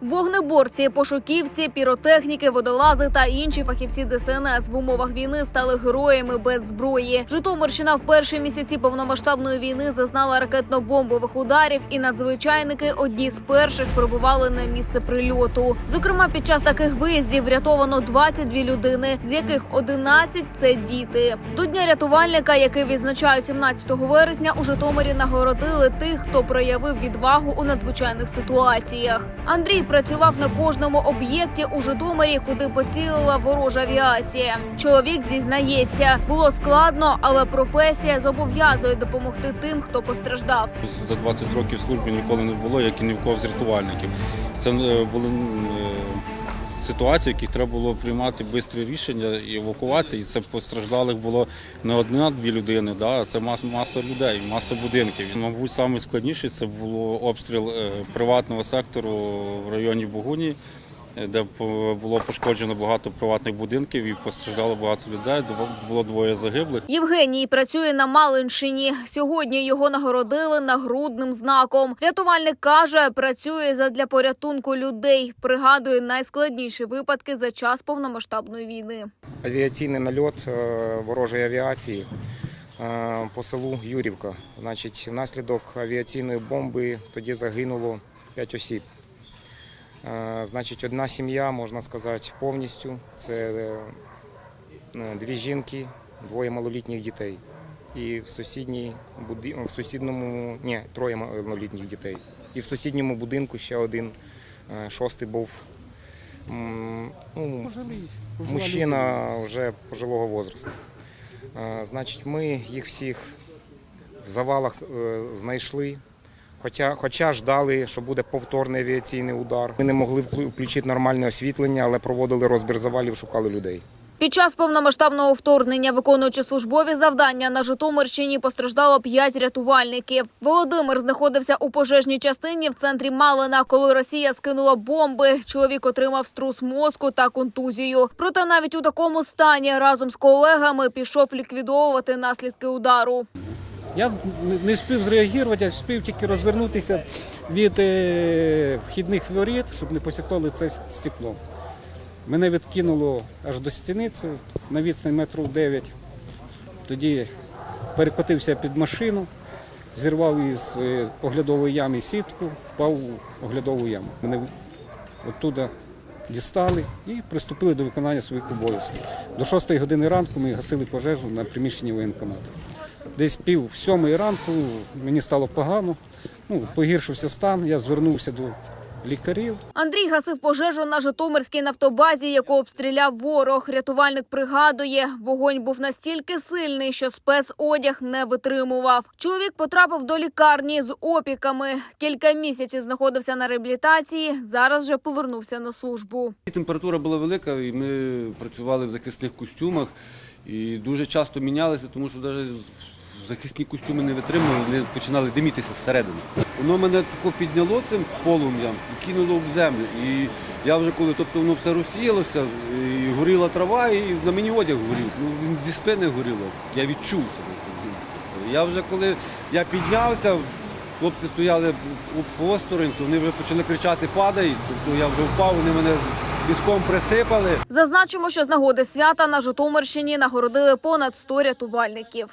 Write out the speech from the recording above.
Вогнеборці, пошуківці, піротехніки, водолази та інші фахівці ДСНС в умовах війни стали героями без зброї. Житомирщина в перші місяці повномасштабної війни зазнала ракетно-бомбових ударів, і надзвичайники одні з перших прибували на місце прильоту. Зокрема, під час таких виїздів врятовано 22 людини, з яких 11 – це діти. До дня рятувальника, який відзначають 17 вересня, у Житомирі нагородили тих, хто проявив відвагу у надзвичайних ситуаціях. Андрій працював на кожному об'єкті у Житомирі, куди поцілила ворожа авіація. Чоловік зізнається, було складно, але професія зобов'язує допомогти тим, хто постраждав. За 20 років служби ніколи не було, як і ні в кого з рятувальників. Це е, були е, в яких треба було приймати швидкі рішення і евакуації. І це постраждалих було не одна-дві людини, а це маса, людей, маса будинків. Мабуть, найскладніше це було обстріл е, приватного сектору в районі Богуні, де було пошкоджено багато приватних будинків і постраждало багато людей. Було двоє загиблих. Євгеній працює на Малинщині. Сьогодні його нагородили нагрудним знаком. Рятувальник каже, працює задля порятунку людей. Пригадує найскладніші випадки за час повномасштабної війни. авіаційний нальот е, ворожої авіації е, по селу Юрівка. Значить, внаслідок авіаційної бомби тоді загинуло 5 осіб. Значить, одна сім'я, можна сказати, повністю. Це е, дві жінки, двоє малолітніх дітей. І в сусідній буді... в сусідньому ні, троє малолітніх дітей. І в сусідньому будинку ще один е, шостий був. Ну, мужчина вже пожилого возрасту. Е, Значить, ми їх всіх в завалах знайшли. Хоча, хоча ждали, що буде повторний авіаційний удар. Ми не могли вклю- включити нормальне освітлення, але проводили розбір завалів, шукали людей. Під час повномасштабного вторгнення, виконуючи службові завдання на Житомирщині, постраждало п'ять рятувальників. Володимир знаходився у пожежній частині в центрі Малина, коли Росія скинула бомби. Чоловік отримав струс мозку та контузію. Проте навіть у такому стані разом з колегами пішов ліквідовувати наслідки удару. Я не- встиг зреагувати, я встиг тільки розвернутися від е, вхідних воріт, щоб не посікали це стекло. Мене відкинуло аж до стіни, це на відстані метрів 9. Тоді перекотився під машину, зірвав із е, оглядової ями сітку, впав у оглядову яму. Мене оттуда дістали і приступили до виконання своїх обов'язків. До 6 години ранку ми гасили пожежу на приміщенні воєнкомату. Десь пів сьомої ранку мені стало погано, ну, погіршився стан, я звернувся до лікарів. Андрій гасив пожежу на Житомирській нафтобазі, яку обстріляв ворог. Рятувальник пригадує, вогонь був настільки сильний, що спецодяг не витримував. Чоловік потрапив до лікарні з опіками. Кілька місяців знаходився на реабілітації. Зараз же повернувся на службу. Температура була велика, і ми працювали в захисних костюмах і дуже часто мінялися, тому що навіть захисні костюми не витримували, вони починали димітися зсередини. Воно мене тако підняло цим полум'ям і кинуло в землю. І я вже коли, тобто воно все розсіялося, і горіла трава, і на мені одяг горів. Ну, він зі спини горіло. Я відчув це. Я вже коли я піднявся, хлопці стояли посторонь, то вони вже почали кричати Падай. Тобто я вже впав, вони мене піском присипали. Зазначимо, що з нагоди свята на Житомирщині нагородили понад 100 рятувальників.